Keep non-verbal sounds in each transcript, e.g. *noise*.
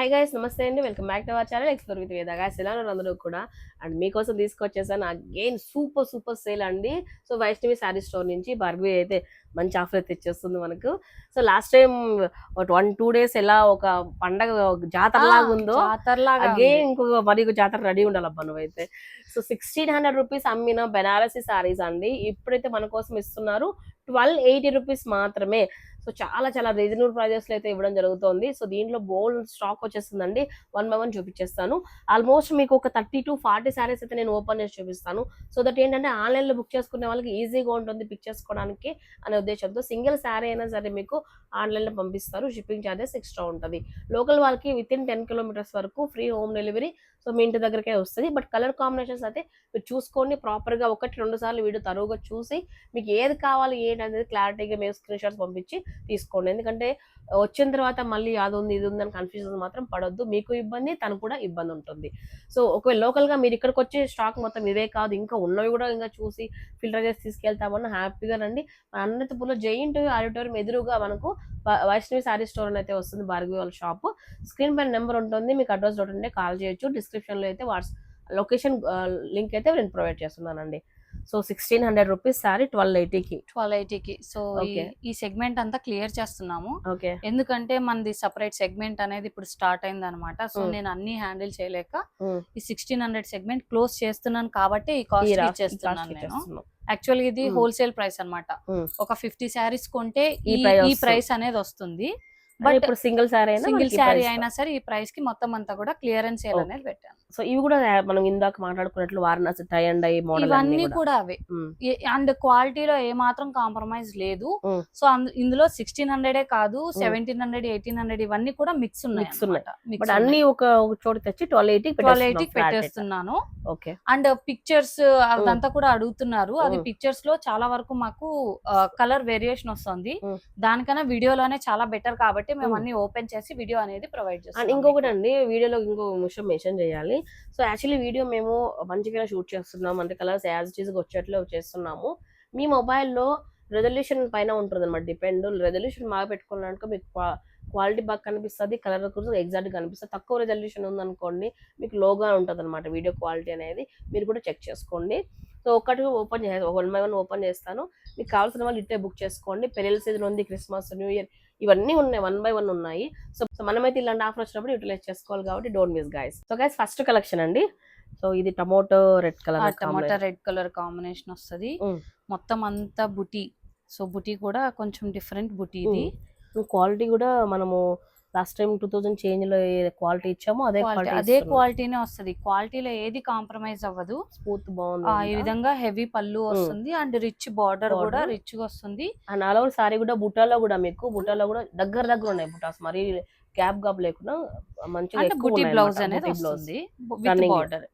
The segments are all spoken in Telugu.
హై గైస్ నమస్తే అండి. Welcome back to our channel explore with Veda guys ఎలా ఉన్నారు అందరూ కూడా? అండ్ మీకోసం తీసుకొచ్చేసాను అగైన్ సూపర్ సూపర్ సేల్ అండి. సో వైష్ణవి శారీ స్టోర్ నుంచి భార్గవి అయితే మంచి ఆఫర్ అయితే ఇచ్చేస్తుంది మనకు. So last time one two days ఎలా ఒక పండగ ఒక జాతర లాగా ఉందో అగైన్ ఇంకొక మరి ఒక జాతర రెడీ ఉండాలబ్బా నువ్వైతే. సో సిక్స్టీన్ హండ్రెడ్ రూపీస్ అమ్మిన బెనారసీ సారీస్ అండి. ఇప్పుడైతే మన కోసం ఇస్తున్నారు ట్వెల్వ్ ఎయిటీ రూపీస్ మాత్రమే. సో చాలా చాలా రీజనబుల్ ప్రైజెస్లో అయితే ఇవ్వడం జరుగుతుంది. సో దీంట్లో బోల్డ్ స్టాక్ వచ్చేస్తుందండి. వన్ బై వన్ చూపించేస్తాను. ఆల్మోస్ట్ మీకు ఒక థర్టీ టు ఫార్టీ సారీస్ అయితే నేను ఓపెన్ చేసి చూపిస్తాను. సో దట్ ఏంటంటే ఆన్లైన్లో బుక్ చేసుకునే వాళ్ళకి ఈజీగా ఉంటుంది పిక్ చేసుకోవడానికి అనే ఉద్దేశంతో సింగిల్ శారీ అయినా సరే మీకు ఆన్లైన్లో పంపిస్తారు. షిప్పింగ్ ఛార్జెస్ ఎక్స్ట్రా ఉంటుంది. లోకల్ వాళ్ళకి విత్ ఇన్ టెన్ కిలోమీటర్స్ వరకు ఫ్రీ హోమ్ డెలివరీ సో మీ ఇంటి దగ్గరకే వస్తుంది. బట్ కలర్ కాంబినేషన్స్ అయితే మీరు చూసుకోండి. ప్రాపర్గా ఒకటి రెండు సార్లు వీడియో తరువుగా చూసి మీకు ఏది కావాలి ఏంటి అనేది క్లారిటీగా మేము స్క్రీన్ షాట్స్ పంపించి తీసుకోండి. ఎందుకంటే వచ్చిన తర్వాత మళ్ళీ అది ఉంది ఇది ఉంది అని కన్ఫ్యూజన్ మాత్రం పడొద్దు. మీకు ఇబ్బంది తను కూడా ఇబ్బంది ఉంటుంది. సో ఒకవేళ లోకల్గా మీరు ఇక్కడికి వచ్చే స్టాక్ మొత్తం ఇవే కాదు ఇంకా ఉన్నవి కూడా ఇంకా చూసి ఫిల్టర్ చేసి తీసుకెళ్తామన్న హ్యాపీగా రండి. మన అనంతపూర్లో జైంట్ ఆడిటోరియం ఎదురుగా మనకు వైష్ణవి శారీ స్టోర్ అని అయితే వస్తుంది భార్గవి వాళ్ళ షాప్ స్క్రీన్ పైన నెంబర్ ఉంటుంది మీకు అడ్రస్ డౌట్ ఉంటే కాల్ చేయొచ్చు డిస్క్రిప్షన్లో అయితే వాట్స్ లొకేషన్ లింక్ అయితే నేను ప్రొవైడ్ చేస్తున్నానండి. So sixteen hundred rupees sorry twelve ఎయిటీకి twelve ఎయిటీకి సో ఈ- సెగ్మెంట్ అంతా క్లియర్ చేస్తున్నాము ఓకే ఎందుకంటే మనది సపరేట్ సెగ్మెంట్ అనేది ఇప్పుడు స్టార్ట్ అయింది అనమాట సో. నేను అన్ని హ్యాండిల్ చేయలేక. ఈ సిక్స్టీన్ హండ్రెడ్ సెగ్మెంట్ క్లోజ్ చేస్తున్నాను కాబట్టి ఈ కాస్ట్ ఈ నేను. యాక్చువల్గా ఇది. హోల్సేల్ ప్రైస్ అన్నమాట Hmm. ఒక ఫిఫ్టీ శారీస్ కొంటే ఈ. ప్రైస్ అనేది వస్తుంది బట్ ఇప్పుడు సింగిల్ అయినా సింగిల్ శారీ అయినా సరే ఈ ప్రైస్కి మొత్తం అంతా కూడా క్లియరెన్స్ సేల్. అనేది పెట్టాను సో ఇవి కూడా మనం ఇందాక మాట్లాడుకున్నట్లు Varanasi tie and I model ఇవన్నీ కూడా. అవే. అండ్ క్వాలిటీలో ఏ మాత్రం కాంప్రమైజ్ లేదు. సో ఇందులో సిక్స్టీన్ హండ్రెడే కాదు సెవెంటీన్ హండ్రెడ్ ఎయిటీన్ హండ్రెడ్ ఇవన్నీ కూడా మిక్స్ ఉన్నాయి. Mix ఉన్నాయి. బట్ అన్ని ఒక చోట తెచ్చి ట్వెల్వ్ ఎయిటీ ట్వెల్వ్ ఎయిటీకి పెట్టేస్తున్నాను. ఓకే అండ్ పిక్చర్స్ అదంతా కూడా అడుగుతున్నారు. అది. పిక్చర్స్లో చాలా వరకు మాకు కలర్ వేరియేషన్ వస్తుంది. దానికన్నా వీడియోలోనే చాలా బెటర్ కాబట్టి మేము. అన్ని ఓపెన్ చేసి వీడియో అనేది ప్రొవైడ్ చేస్తాం ఇంకొకటి అండి వీడియోలో ఇంకో విషయం మెన్షన్ చేయాలి. సో యాక్చువల్లీ వీడియో మేము మంచిగా షూట్ చేస్తున్నాం. అంటే కలర్స్ యాజ్గా వచ్చేట్లు చేస్తున్నాము. మీ మొబైల్లో రెజల్యూషన్ పైన ఉంటుంది అనమాట డిపెండ్ రెజల్యూషన్ బాగా పెట్టుకున్నాక మీకు క్వాలిటీ బాగా కనిపిస్తుంది కలర్ కూడా ఎగ్జాక్ట్గా కనిపిస్తుంది. తక్కువ రెజల్యూషన్ ఉందనుకోండి మీకు లోగా ఉంటుంది అనమాట వీడియో క్వాలిటీ అనేది. మీరు కూడా చెక్ చేసుకోండి. సో ఒకటి ఓపెన్ చేస్తాను వన్ బై వన్ ఓపెన్ చేస్తాను. మీకు కావాల్సిన వాళ్ళు ఇట్టే బుక్ చేసుకోండి. పెళ్ళిళ్ళ సీజన్ ఉంది క్రిస్మస్ న్యూ ఇయర్ ఇవన్నీ ఉన్నాయి వన్ బై వన్ ఉన్నాయి. సో సో మనమైతే ఇలాంటి ఆఫర్ వచ్చినప్పుడు యూటిలైజ్ చేసుకోవాలి కాబట్టి don't miss guys so guys first collection అండి. సో ఇది టమోటో రెడ్ కలర్ టమాటా రెడ్ కలర్ కాంబినేషన్ వస్తది. మొత్తం అంతా బుటీ. సో బుటీ కూడా కొంచెం డిఫరెంట్ బుటీ ఇది. క్వాలిటీ కూడా మనము లాస్ట్ టైం టూ థౌసండ్ చేంజ్లో క్వాలిటీ ఇచ్చామో అదే క్వాలిటీ అదే క్వాలిటీనే వస్తది. క్వాలిటీలో ఏది కాంప్రమైజ్ అవ్వదు. స్మూత్ ఆ, ఈ బాగుంది విధంగా హెవీ పల్లు వస్తుంది అండ్ రిచ్ బార్డర్. కూడా రిచ్గా వస్తుంది. అండ్ ఆల్ ఓవర్ సారీ కూడా బుటాలో కూడా మీకు బుటాలో కూడా దగ్గర దగ్గర ఉన్నాయి బుటాస్. మరి గ్యాప్ గ్యాప్ లేకుండా మంచిగా బుటీ బ్లౌజ్ అనేది blouse. With. Border.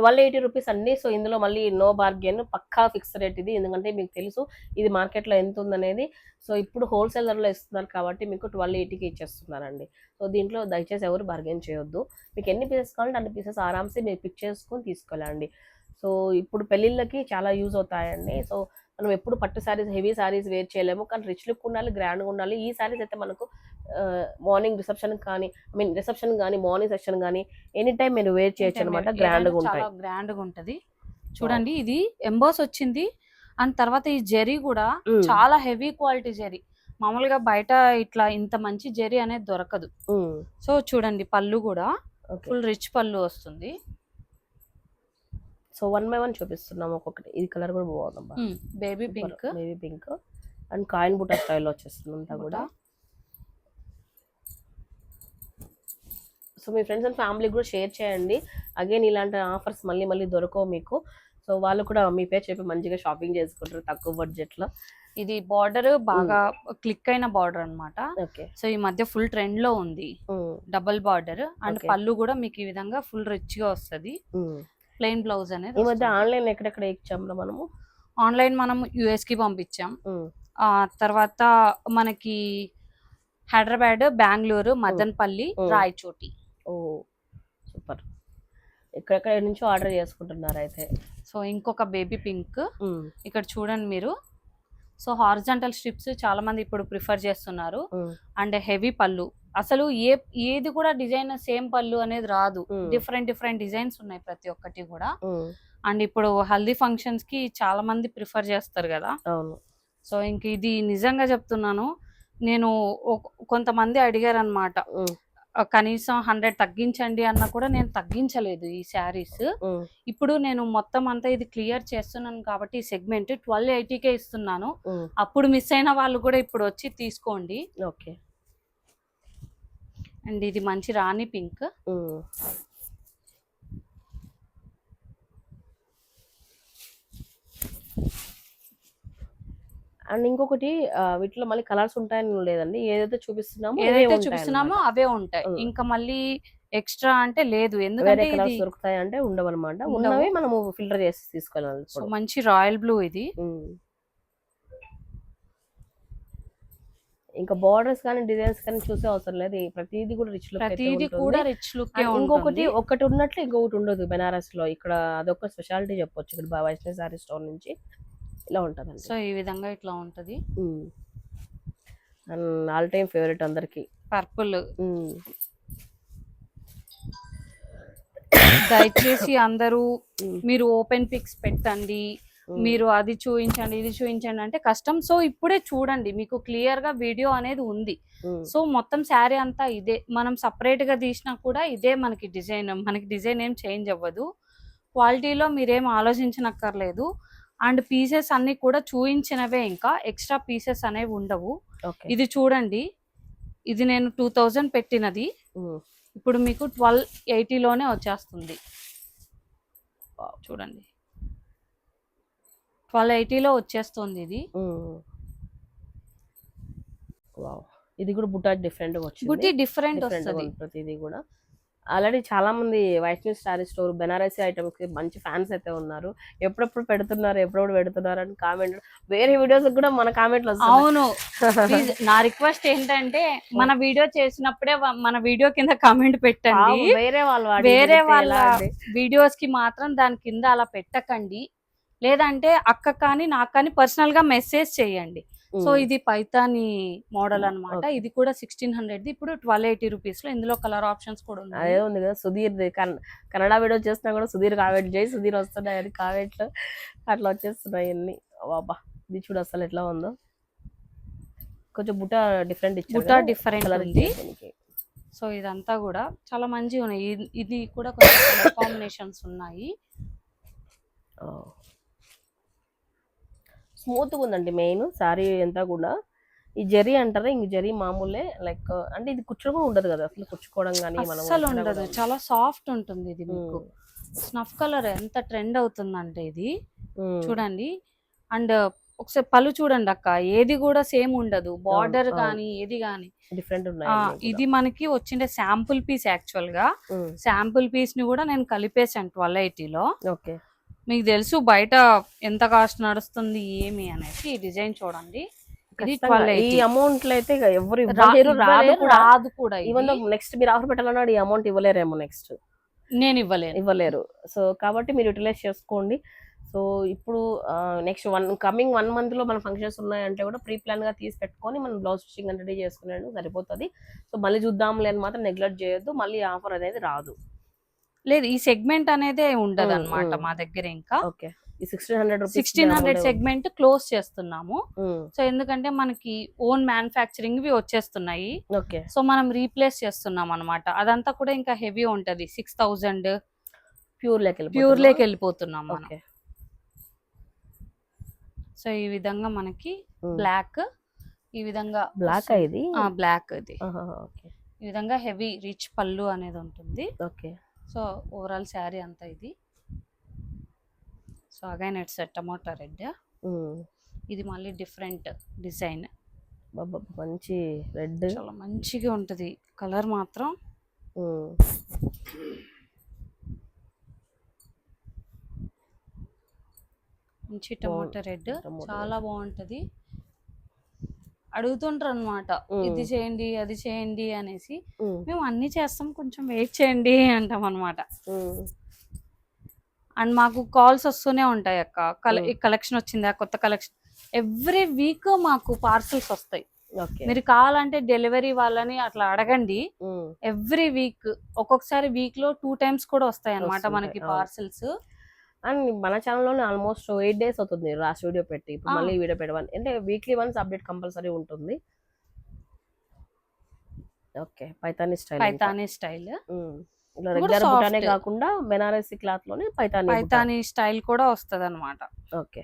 Twelve eighty rupees అండి. సో ఇందులో మళ్ళీ నో బార్గెన్ పక్కా ఫిక్స్ రేట్ ఇది. ఎందుకంటే మీకు తెలుసు ఇది మార్కెట్లో ఎంత ఉందనేది. సో ఇప్పుడు హోల్సేల్ ధరలో ఇస్తున్నారు కాబట్టి మీకు ట్వెల్వ్ ఎయిటీకి ఇచ్చేస్తున్నారండి. సో దీంట్లో దయచేసి ఎవరు బార్గెన్ చేయొద్దు. మీకు ఎన్ని పీసెస్ కావాలంటే అన్ని పీసెస్ ఆరామ్సే మీరు పిక్ చేసుకొని తీసుకెళ్ళండి సో ఇప్పుడు పెళ్ళిళ్ళకి చాలా యూజ్ అవుతాయండి. సో మనం ఎప్పుడు పట్టు శారీస్ హెవీ శారీస్ వేర్ చేయలేము. కానీ రిచ్ లుక్ ఉండాలి గ్రాండ్గా ఉండాలి. ఈ శారీస్ అయితే మనకు మార్నింగ్ రిసెప్షన్ కానీ ఐ మీన్ రిసెప్షన్ కానీ మార్నింగ్ సెక్షన్ కానీ ఎనీ టైం మీరు వేర్ చేయొచ్చు అనమాట గ్రాండ్గా ఉంటాయి. గ్రాండ్గా ఉంటది. చూడండి ఇది ఎంబాస్ వచ్చింది. అండ్ తర్వాత ఈ జెరీ కూడా. చాలా హెవీ క్వాలిటీ జెరీ మామూలుగా బయట ఇట్లా ఇంత మంచి జెరీ అనేది దొరకదు. సో చూడండి పళ్ళు కూడా ఫుల్ రిచ్ పళ్ళు వస్తుంది. సో వన్ బై వన్ చూపిస్తున్నాం ఒక్కొక్కటి. ఇది కలర్ కూడా బాగుందమ్మా baby pink baby pink and coin buta స్టైల్లో వచ్చేస్తుంది అంతా కూడా. సో మీ ఫ్రెండ్స్ అండ్ ఫ్యామిలీ కూడా షేర్ చేయండి. అగైన్ ఇలాంటి ఆఫర్స్ మళ్ళీ మళ్ళీ దొరకవు మీకు. సో వాళ్ళు కూడా మీ పేరు చెప్పి మంచిగా షాపింగ్ చేసుకుంటారు తక్కువ బడ్జెట్లో. ఇది బార్డర్ బాగా క్లిక్ అయిన బార్డర్ అన్నమాట. ఓకే సో ఈ మధ్య ఫుల్ ట్రెండ్లో ఉంది. Double border and. పళ్ళు కూడా మీకు ఈ విధంగా ఫుల్ రిచ్గా వస్తది. ప్లెయిన్ బ్లౌజ్ అనేది ఈ మధ్య. ఆన్లైన్ ఎక్కడెక్కడ ఇచ్చాము మనము? ఆన్లైన్ మనం యుఎస్కి పంపించాం. ఆ తర్వాత మనకి హైదరాబాద్ బెంగళూరు మదన్పల్లి Mm. రాయచోటి. ఓ సూపర్. ఎక్కడెక్కడ నుంచో ఆర్డర్ చేసుకుంటున్నారు అయితే. సో ఇంకొక బేబీ పింక్. ఇక్కడ చూడండి మీరు. సో హారిజంటల్ స్ట్రిప్స్ చాలా మంది ఇప్పుడు ప్రిఫర్ చేస్తున్నారు. అండ్ హెవీ పళ్ళు. అసలు ఏ ఏది కూడా డిజైన్ సేమ్ పళ్ళు అనేది రాదు. డిఫరెంట్ డిఫరెంట్ డిజైన్స్ ఉన్నాయి ప్రతి ఒక్కటి కూడా. అండ్ ఇప్పుడు హల్దీ ఫంక్షన్స్కి చాలా మంది ప్రిఫర్ చేస్తారు కదా. సో ఇంక ఇది నిజంగా చెప్తున్నాను. నేను కొంతమంది అడిగారు అనమాట కనీసం హండ్రెడ్ తగ్గించండి అన్న కూడా నేను తగ్గించలేదు ఈ శారీస్. ఇప్పుడు నేను మొత్తం అంతా ఇది క్లియర్ చేస్తున్నాను కాబట్టి ఈ సెగ్మెంట్ ట్వెల్వ్ ఎయిటీకే ఇస్తున్నాను. అప్పుడు మిస్ అయిన వాళ్ళు కూడా ఇప్పుడు వచ్చి తీసుకోండి. ఓకే. అండ్ ఇది మంచి రాణి పింక్. అండ్ ఇంకొకటి వీటిలో మళ్ళీ కలర్స్ ఉంటాయని లేదండి ఏదైతే చూపిస్తున్నామో ఏదైతే చూపిస్తున్నామో. అవే ఉంటాయి. ఇంకా మళ్ళీ ఎక్స్ట్రా అంటే లేదు ఎందుకంటే ఇది కలర్స్ దొరుకుతాయి అంటే ఉండవన్నమాట ఉండవు. ఉన్నవి మనము ఫిల్టర్ చేసి తీసుకెళ్ళాలి సో. మంచి రాయల్ బ్లూ ఇది. ఇంకా బార్డర్స్ కానీ డిజైన్స్ కానీ చూసే అవసరం లేదు ప్రతిదీ కూడా రిచ్ లుక్ ప్రతిదీ కూడా రిచ్ లుక్ ఇంకొకటి ఒకటి ఉన్నట్లు ఇంకొకటి ఉండదు బెనారస్లో ఇక్కడ అదొక స్పెషాలిటీ చెప్పొచ్చు ఇక్కడ వైష్ణవి సారీ స్టోర్ నుంచి ఇలా ఉంటదండి. సో ఈ విధంగా ఇట్లా ఉంటది. ఆల్ టైమ్ ఫేవరెట్ అందరికి. పర్పుల్. దయచేసి అందరూ మీరు ఓపెన్ పిక్స్ పెట్టండి. మీరు అది చూపించండి ఇది చూపించండి అంటే కష్టం. సో ఇప్పుడే చూడండి. మీకు క్లియర్గా వీడియో అనేది ఉంది. సో మొత్తం శారీ అంతా ఇదే. మనం సపరేట్గా తీసినా కూడా ఇదే మనకి డిజైన్. మనకి డిజైన్ ఏం చేంజ్ అవ్వదు. క్వాలిటీలో మీరేం ఆలోచించనక్కర్లేదు. అండ్ పీసెస్ అన్ని కూడా చూయించినవే ఇంకా. ఎక్స్ట్రా పీసెస్ అనేవి ఉండవు. ఇది చూడండి. ఇది నేను టూ థౌజండ్ పెట్టినది. ఇప్పుడు మీకు ట్వెల్వ్ ఎయిటీలోనే వచ్చేస్తుంది. చూడండి. ట్వెల్వ్ ఎయిటీలో వచ్చేస్తుంది ఇది. వావ్. ఇది కూడా బుట్టా డిఫరెంట్ వచ్చింది. బుట్టి డిఫరెంట్ వస్తుంది. ప్రతిదీ కూడా. ఆల్రెడీ చాలా మంది వైష్ణవి స్టారీ స్టోర్ బెనారసీ ఐటమ్స్కి మంచి ఫ్యాన్స్ అయితే ఉన్నారు. ఎప్పుడెప్పుడు పెడుతున్నారు ఎప్పుడెప్పుడు పెడుతున్నారు అని కామెంట్ వేరే వీడియోస్ కూడా మన కామెంట్లు అవును. *laughs* నా రిక్వెస్ట్ ఏంటంటే మన వీడియో చేసినప్పుడే మన వీడియో కింద కామెంట్ పెట్టండి. వేరే వాళ్ళు వేరే వాళ్ళ? వీడియోస్కి మాత్రం దాని కింద అలా పెట్టకండి. లేదంటే అక్క కానీ నాకు కానీ పర్సనల్గా మెసేజ్ చేయండి. సో ఇది పైతాని మోడల్ అన్నమాట. Okay. ఇది కూడా సిక్స్టీన్ హండ్రెడ్ ఇప్పుడు ట్వెల్వ్ ఎయిటీ రూపీస్లో ఇందులో కలర్ ఆప్షన్స్ కూడా ఉన్నాయి. అదే ఉంది కదా సుధీర్ కన్నడ వీడియో చేస్తున్నా కూడా సుధీర్ కామెంట్ చేయి సుధీర్ వస్తున్నాయి అది కామెంట్లు అట్లా వచ్చేస్తున్నాయి అన్ని బాబా ఇది చూడు అసలు ఎట్లా ఉందో. కొంచెం బుట్ట డిఫరెంట్ బుట్ట different ఉంది. సో ఇదంతా కూడా చాలా మంచిగా ఉన్నాయి. ఇది- కూడా కొంచెం కాంబినేషన్స్ ఉన్నాయి. స్మూత్ ఉందండి మెయిన్ సారీ అంతా కూడా. ఈ జరీ అంటారా? ఇంక జరీ మామూలే. లైక్ అంటే ఇది కుచ్చుగా ఉండదు కదా? అసలు కుచ్చుకోవడం కానీ ఎక్కడ ఉండదు. చాలా సాఫ్ట్ ఉంటుంది ఇది మీకు. ఉమ్, స్నఫ్ కలర్ ఎంత ట్రెండ్ అవుతుందంటే ఇది. ఉమ్, చూడండి. అండ్ ఒకసారి పళ్ళు చూడండి అక్క. ఏది కూడా సేమ్ ఉండదు. బార్డర్ అవును. కానీ ఏది కానీ డిఫరెంట్ ఇది మనకి వచ్చిండే శాంపుల్ పీస్ యాక్చువల్గా. శాంపుల్ పీస్ని కూడా నేను కలిపేసాను ట్వెల్వ్ ఎయిటీలో ఓకే మీకు తెలుసు బయట ఎంత కాస్ట్ నడుస్తుంది ఏమి అనేసి ఈ డిజైన్ చూడండి. ఈ అమౌంట్లో అయితే ఎవరు రాదు కూడా. ఈవెన్ నెక్స్ట్ మీరు ఆఫర్ పెట్టాలన్నాడు ఈ అమౌంట్ ఇవ్వలేరేమో నెక్స్ట్ నేను ఇవ్వలేను. ఇవ్వలేరు. సో కాబట్టి మీరు యూటిలైజ్ చేసుకోండి. సో ఇప్పుడు నెక్స్ట్ వన్ కమింగ్ వన్ మంత్లో మన ఫంక్షన్స్ ఉన్నాయంటే కూడా ప్రీ ప్లాన్గా తీసి పెట్టుకొని మనం బ్లౌజ్ స్టిచ్చింగ్ రెడీ చేసుకునేది సరిపోతుంది. సో మళ్ళీ చూద్దాంలే అని మాత్రం నెగ్లెక్ట్ చేయొద్దు. మళ్ళీ ఆఫర్ అనేది రాదు. లేదు ఈ సెగ్మెంట్ అనేది ఉండదు అనమాట. మా దగ్గర ఇంకా. సిక్స్టీన్ హండ్రెడ్ సెగ్మెంట్ క్లోజ్ చేస్తున్నాము. సో ఎందుకంటే మనకి ఓన్ మ్యానుఫ్యాక్చరింగ్ వి వచ్చేస్తున్నాయి. ఓకే. సో మనం రీప్లేస్ చేస్తున్నాం అనమాట అదంతా కూడా ఇంకా హెవీ ఉంటది. సిక్స్ థౌజండ్ ప్యూర్ ప్యూర్ లేకి వెళ్ళిపోతున్నాం మనం. సో ఈ విధంగా మనకి బ్లాక్ ఈ విధంగా బ్లాక్ ఇది? బ్లాక్ ఇది. ఓకే. ఈ విధంగా హెవీ రిచ్ పళ్ళు అనేది ఉంటుంది. ఓకే. సో ఓవరాల్ శారీ అంతా ఇది. So again it's tomato red ఇది మళ్ళీ డిఫరెంట్ డిజైన్ మంచి రెడ్ చాలా మంచిగా ఉంటది. కలర్ మాత్రం. మంచి టమోటా రెడ్ చాలా బాగుంటది. అడుగుతుంటారు అనమాట. ఇది చేయండి అది చేయండి అనేసి. మేము అన్ని చేస్తాం కొంచెం వెయిట్ చేయండి అంటాం అనమాట అండ్ మాకు కాల్స్ వస్తూనే ఉంటాయి అక్క. కలెక్షన్ వచ్చిందా? కొత్త కలెక్షన్. ఎవ్రీ వీక్ మాకు పార్సల్స్ వస్తాయి. మీరు కావాలంటే డెలివరీ వాళ్ళని అట్లా అడగండి. ఎవ్రీ వీక్ ఒక్కొక్కసారి వీక్లో టూ టైమ్స్ కూడా వస్తాయి అన్నమాట వస్తుంటాయి, మనకి. పార్సల్స్. అండ్ మన ఛానల్లోనే ఆల్మోస్ట్ ఎయిట్ డేస్ అవుతుంది లాస్ట్ వీడియో పెట్టి. ఇప్పుడు. మళ్ళీ వీడియో పెట్టమని అంటే వీక్లీ వన్స్ అప్డేట్ కంపల్సరీ ఉంటుంది. Okay Paithani style Paithani style. ఇలా రెగ్యులర్ బుటానే. కాకుండా బెనారసి క్లాత్లోనే పైతాని. పైతానీ స్టైల్ కూడా వస్తుంది అనమాట ఓకే.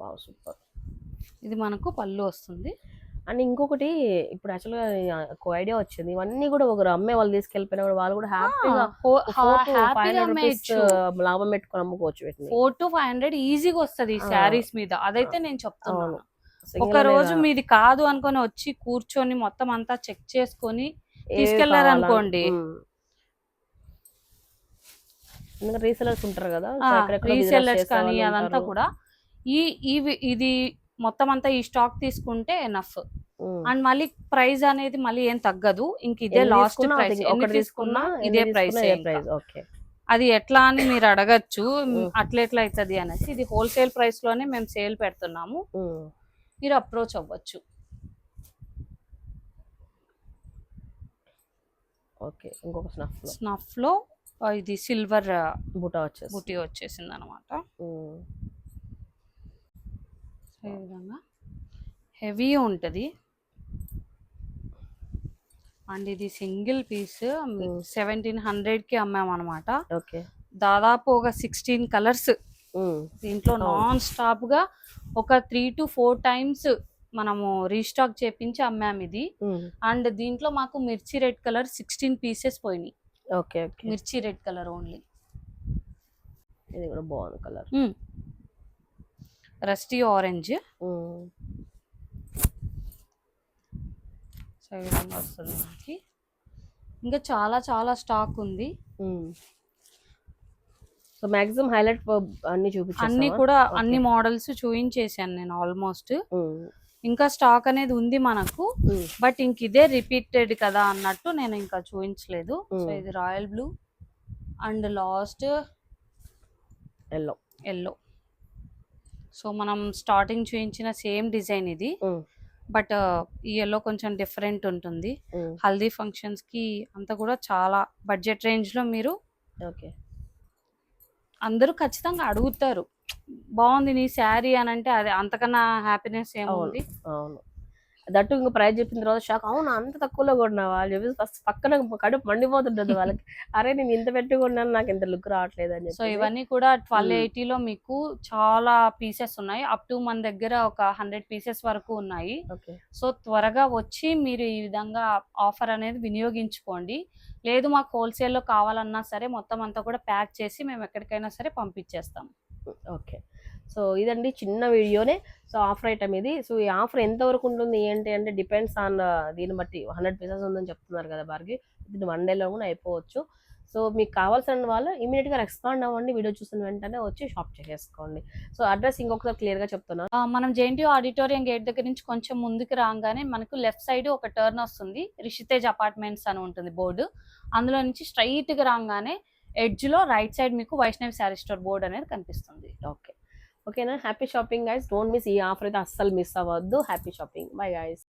Wow super. ఇది మనకు పళ్ళు వస్తుంది. అండ్ ఇంకొకటి ఇప్పుడు యాక్చువల్గా ఒక ఐడియా వచ్చింది ఇవన్నీ కూడా ఒకరు అమ్మే వాళ్ళు తీసుకెళ్ళిపోయినా కూడా వాళ్ళు కూడా హ్యాపీగా లాభం పెట్టుకొని అమ్ముకోవచ్చు ఫోర్ టు ఫైవ్ హండ్రెడ్ ఈజీగా వస్తది ఈ. శారీస్ మీద అదైతే నేను. Single ఒక రోజు. మీది కాదు అనుకొని వచ్చి కూర్చొని మొత్తం అంతా చెక్ చేసుకొని ఏవి తీసుకెళ్ళారు కావాలా? అనుకోండి. ఉమ్. ఎందుకంటే రీసెలర్స్ ఉంటారు కదా రీసెల్లర్స్ కానీ అదంతా. కూడా ఈ ఇది మొత్తం అంతా ఈ స్టాక్ తీసుకుంటే ఎనఫ్. అండ్ మళ్ళీ ప్రైస్ అనేది మళ్ళీ ఏం తగ్గదు. ఇంక ఇదే లాస్ట్ ప్రైస్ ఒకటి తీసుకున్నా ఇదే ప్రైస్ అది ఎట్లా అని మీరు అడగచ్చు. అట్లా ఎట్లా అవుతుంది అనేసి ఇది హోల్సేల్ ప్రైస్లోనే మేము సేల్ పెడుతున్నాము. మీరు అప్రోచ్ అవ్వచ్చు. ఓకే ఇంకొక స్నఫ్లో. స్నఫ్లో ఇది సిల్వర్ బుటా వచ్చేసి బుటీ వచ్చేసింది అనమాట. ఈ విధంగా. హెవీ ఉంటుంది. అండ్ ఇది సింగిల్ పీస్ సెవెంటీన్ హండ్రెడ్కి అమ్మామన్నమాట ఓకే. దాదాపు ఒక సిక్స్టీన్ కలర్స్. దీంట్లో. నాన్ స్టాప్గా ఒక త్రీ టు ఫోర్ టైమ్స్ మనము రీస్టాక్ చేపించి అమ్మాము ఇది. అండ్ దీంట్లో మాకు mirchi red colour sixteen pieces పోయినాయి. Okay okay. Mirchi red colour only ఇది కూడా బాగుంది కలర్ రస్టీ ఆరెంజ్. సో ఈ విధంగా వస్తుంది మనకి. ఇంకా చాలా చాలా స్టాక్ ఉంది. సో మాక్సిమం హైలైట్ అన్ని చూపించాను అన్ని కూడా అన్ని మోడల్స్ చూయించేసాను నేను ఆల్మోస్ట్. ఇంకా స్టాక్ అనేది ఉంది మనకు బట్ ఇంక ఇదే రిపీటెడ్ కదా అన్నట్టు నేను ఇంకా చూపించలేదు సో. ఇది royal blue and last yellow yellow. So మనం స్టార్టింగ్ చూపించిన సేమ్ డిజైన్ ఇది. బట్ ఈ ఎల్లో కొంచెం డిఫరెంట్ ఉంటుంది. హల్దీ ఫంక్షన్స్కి అంతా కూడా చాలా బడ్జెట్ రేంజ్లో మీరు ఓకే. అందరూ ఖచ్చితంగా అడుగుతారు. బాగుంది నీ శారీ అని అంటే అది అంతకన్నా హ్యాపీనెస్ ఏముంది? అవును. దట్టు ఇంకా ప్రైస్ చెప్పిన తర్వాత షాక్. అవును? అంత తక్కువలో కొన్నావా? అని చెప్పి ఫస్ట్ పక్కన కడుపు మండిపోతుంటది వాళ్ళకి. అరే నేను ఇంత పెట్టి కొన్నాను నాకు ఇంత లుక్ రావట్లేదు అని సో ఇవన్నీ కూడా ట్వెల్వ్. ఎయిటీలో మీకు చాలా పీసెస్ ఉన్నాయి. అప్ టు మన దగ్గర ఒక హండ్రెడ్ పీసెస్ వరకు ఉన్నాయి. ఓకే. సో త్వరగా వచ్చి మీరు ఈ విధంగా ఆఫర్ అనేది వినియోగించుకోండి. లేదు మాకు హోల్సేల్లో కావాలన్నా సరే మొత్తం అంతా కూడా ప్యాక్ చేసి మేము ఎక్కడికైనా సరే పంపించేస్తాం. ఓకే. సో ఇదండి చిన్న వీడియోనే. సో ఆఫర్ ఐటమ్ ఇది. సో ఈ ఆఫర్ ఎంత వరకు ఉంటుంది? ఏంటి అంటే డిపెండ్స్ ఆన్ దీన్ని బట్టి హండ్రెడ్ పీసెస్ ఉందని చెప్తున్నారు కదా బార్కి ఇది వన్ డేలో కూడా అయిపోవచ్చు. సో మీకు కావాల్సిన వాళ్ళు ఇమీడియట్గా రెస్పాండ్ అవ్వండి. వీడియో చూసిన వెంటనే వచ్చి షాప్ చేసేసుకోండి సో అడ్రస్ ఇంకొకసారి క్లియర్గా చెప్తున్నాను మనం జేఎన్టీ ఆడిటోరియం గేట్ దగ్గర నుంచి కొంచెం ముందుకు రాగానే మనకు లెఫ్ట్ సైడ్ ఒక టర్న్ వస్తుంది. రిషితేజ్ అపార్ట్మెంట్స్ అని ఉంటుంది బోర్డు. అందులో నుంచి స్ట్రైట్గా రాగానే ఎడ్జ్లో రైట్ సైడ్ మీకు వైష్ణవి శారీ స్టోర్ బోర్డు అనేది కనిపిస్తుంది. ఓకే. ఓకేనా? Happy shopping guys don't miss ఈ ఆఫర్ అయితే అస్సలు మిస్ అవ్వద్దు. Happy shopping bye guys